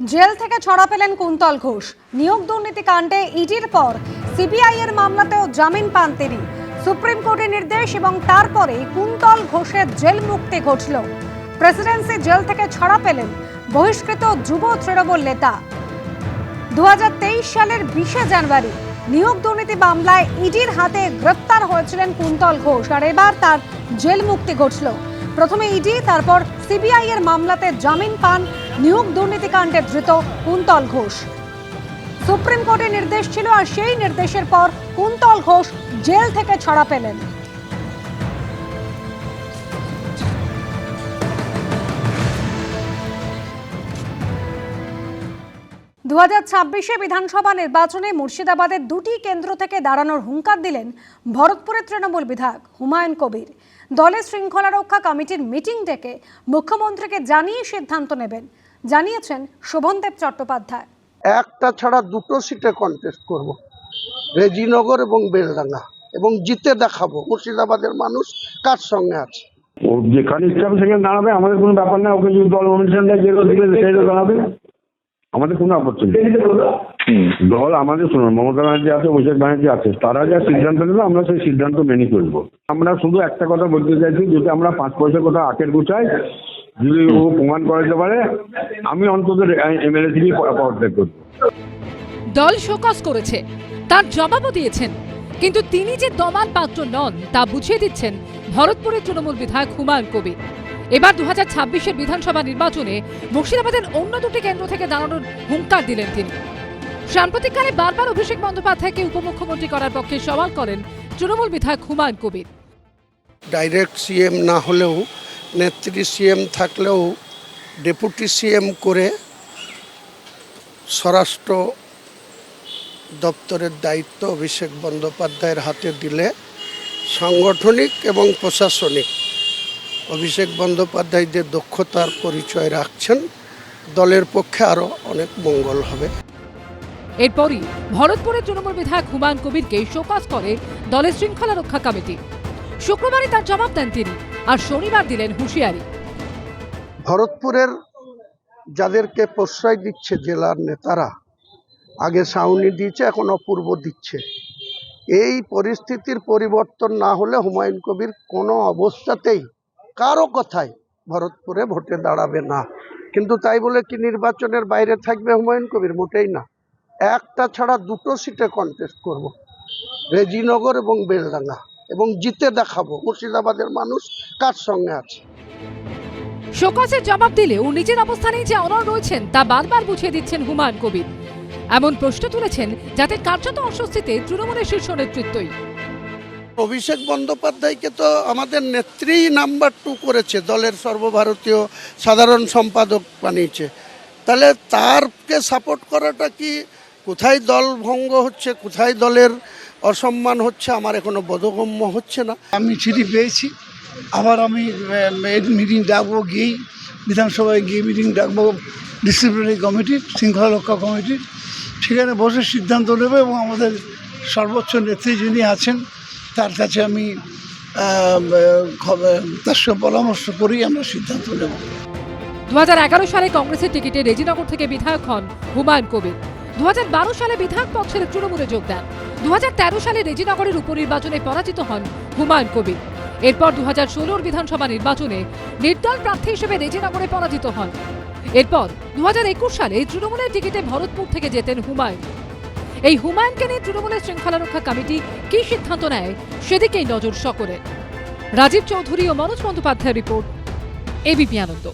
Jail থেকে ছড়া পেলেন কুন্তল ঘোষ। নিয়োগ দুর্নীতি কাণ্ডে ইডির পর সিবিআই এর মামলাতেও জামিন পান তিনি। সুপ্রিম কোর্টের নির্দেশ এবং তারপরে কুন্তল ঘোষের জেল মুক্তি ঘটল। প্রেসিডেন্সি জেল থেকে ছড়া পেলেন বহিষ্কৃত যুব তৃণমূল নেতা। দু হাজার তেইশ সালের বিশে জানুয়ারি নিয়োগ দুর্নীতি মামলায় ইডির হাতে গ্রেপ্তার হয়েছিলেন কুন্তল ঘোষ আর এবার তার জেল মুক্তি ঘটল। প্রথমে ইডি, তারপর সিবিআই এর মামলাতে জামিন পান নিয়োগ দুর্নীতি কাণ্ডে ধৃত কুন্তল ঘোষ। সুপ্রিম কোর্টের নির্দেশ ছিল আর সেই নির্দেশের পর কুন্তল ঘোষ জেল থেকে ছড়া পেলেন। দু হাজার ছাব্বিশে বিধানসভা নির্বাচনে মুর্শিদাবাদের দুটি কেন্দ্র থেকে দাঁড়ানোর হুঙ্কার দিলেন ভরতপুরের তৃণমূল বিধায়ক হুমায়ুন কবির। দলের শৃঙ্খলা রক্ষা কমিটির মিটিং ডেকে মুখ্যমন্ত্রীকে জানিয়ে সিদ্ধান্ত নেবেন। জানিয়েছেন শোভনদেব চট্টোপাধ্যায়। একটা ছাড়া দুটো সিটে কন্টেস্ট করব। রেজিনগর এবং বেলডাঙ্গা এবং জিতে দেখাবো মুর্শিদাবাদের মানুষ কার সঙ্গে আছে। ও যেখানে ইচ্ছা সেখানে দাঁড়াবে আমাদের কোনো ব্যাপার না ওকে যদি দল অনুষ্ঠান দেয় যেগুলো দিলে সেগুলো দাঁড়াবে। আমাদের কোনো আপত্তি নেই। দল আমাদের শুনুন মমতা ব্যানার্জি আছে অভিষেক ব্যানার্জি আছে তারা যা সিদ্ধান্ত নেবে আমরা সেই সিদ্ধান্ত মেনে চলবো। আমরা শুধু একটা কথা বলতে চাইছি যদি আমরা পাঁচ পয়সা কোথাও আখের গুছাই যদি ও প্রমাণ করাতে পারে আমি অন্তত এমএলএ থেকেই পদত্যাগ করব। দল শোকজ করেছে তার জবাবও দিয়েছেন কিন্তু তিনি যে দমান পাত্র নন তা বুঝিয়ে দিচ্ছেন ভরতপুরের তৃণমূল বিধায়ক হুমায়ুন কবির। এবার দু হাজার ছাব্বিশের বিধানসভা নির্বাচনে মুর্শিদাবাদের অন্য দুটি কেন্দ্র থেকে দাঁড়ানোর হুঙ্কার দিলেন তিনি। সাম্প্রতিককালে বারবার অভিষেক বন্দ্যোপাধ্যায়কে উপমুখ্যমন্ত্রী করার পক্ষে সওয়াল করেন তৃণমূল বিধায়ক হুমায়ুন কবির। ডাইরেক্ট সিএম না হলেও, নেত্রী সিএম থাকলেও, ডেপুটি সিএম করে স্বরাষ্ট্র দপ্তরের দায়িত্ব অভিষেক বন্দ্যোপাধ্যায়ের হাতে দিলে সাংগঠনিক এবং প্রশাসনিক অভিষেক বন্দ্যোপাধ্যায়দের দক্ষতার পরিচয় রাখছেন। দলের পক্ষে আরও অনেক মঙ্গল হবে। এরপরই ভরতপুরের তৃণমূল বিধায়ক হুমায়ুন কবিরকে শোকজ করে দলের শৃঙ্খলা রক্ষা কমিটি। শুক্রবারই তার জবাব দেন তিনি আর শনিবার দিলেন হুঁশিয়ারি। ভরতপুরের যাদেরকে প্রশ্রয় দিচ্ছে জেলার নেতারা আগে সাউনি দিয়েছে এখন অপূর্ব দিচ্ছে। এই পরিস্থিতির পরিবর্তন না হলে হুমায়ুন কবির কোনো অবস্থাতেই কারও কথাই ভরতপুরে ভোটে দাঁড়াবে না। কিন্তু তাই বলে কি নির্বাচনের বাইরে থাকবে হুমায়ুন কবির? মোটেই না। একটা ছাড়া দুটো সিটে কন্টেস্ট করব। রেজিনগর এবং বেলডাঙ্গা। এবং জিতে দেখাবো মুর্শিদাবাদের মানুষ কার সঙ্গে আছে। শোকজের জবাব দিলেও নিজের অবস্থানেই যে অনড় রয়েছেন, তা বারবার বুঝিয়ে দিচ্ছেন হুমায়ুন কবির। এমন প্রশ্ন তুলেছেন যাতে কার্যত অস্বস্তিতে তৃণমূলের শীর্ষ নেতৃত্বই। অভিষেক বন্দ্যোপাধ্যায়কে তো আমাদের নেত্রী নাম্বার টু করেছে, দলের সর্বভারতীয় সাধারণ সম্পাদক বানিয়েছে। তাহলে তারকে সাপোর্ট করাটা কি? কোথায় দল ভঙ্গ হচ্ছে, কোথায় দলের অসম্মান হচ্ছে, আমার এখনও বোধগম্য হচ্ছে না। আমি চিঠি পেয়েছি, আবার আমি মিটিং ডাকবো গিয়েই, বিধানসভায় গিয়ে মিটিং ডাকবো ডিসিপ্লিনারি কমিটির শৃঙ্খলা রক্ষা কমিটির সেখানে বসে সিদ্ধান্ত নেবে এবং আমাদের সর্বোচ্চ নেত্রী যিনি আছেন তার কাছে আমি তার সঙ্গে পরামর্শ করেই আমরা সিদ্ধান্ত নেব। দু সালে কংগ্রেসের টিকিটে রেজিনগর থেকে বিধায়ক হন হুমায়ুন কবির। দু সালে বিধায়ক ছেড়ে তৃণমূলে যোগ দেন। দু সালে রেজিনগরের উপনির্বাচনে পরাজিত হন হুমায়ুন কবির। এরপর দু হাজার ষোলোর বিধানসভা নির্বাচনে নির্দল প্রার্থী হিসেবে রেজিনগরে পরাজিত হন। এরপর দু হাজার একুশ সালে তৃণমূলের টিকিটে ভরতপুর থেকে জেতেন হুমায়ুন। এই হুমায়ুনকে নিয়ে তৃণমূলের শৃঙ্খলা রক্ষা কমিটি কি সিদ্ধান্ত নেয়, সেদিকেই নজর সকলে। রাজীব চৌধুরী ও মনোজ বন্দ্যোপাধ্যায়ের রিপোর্ট এবিপি আনন্দ।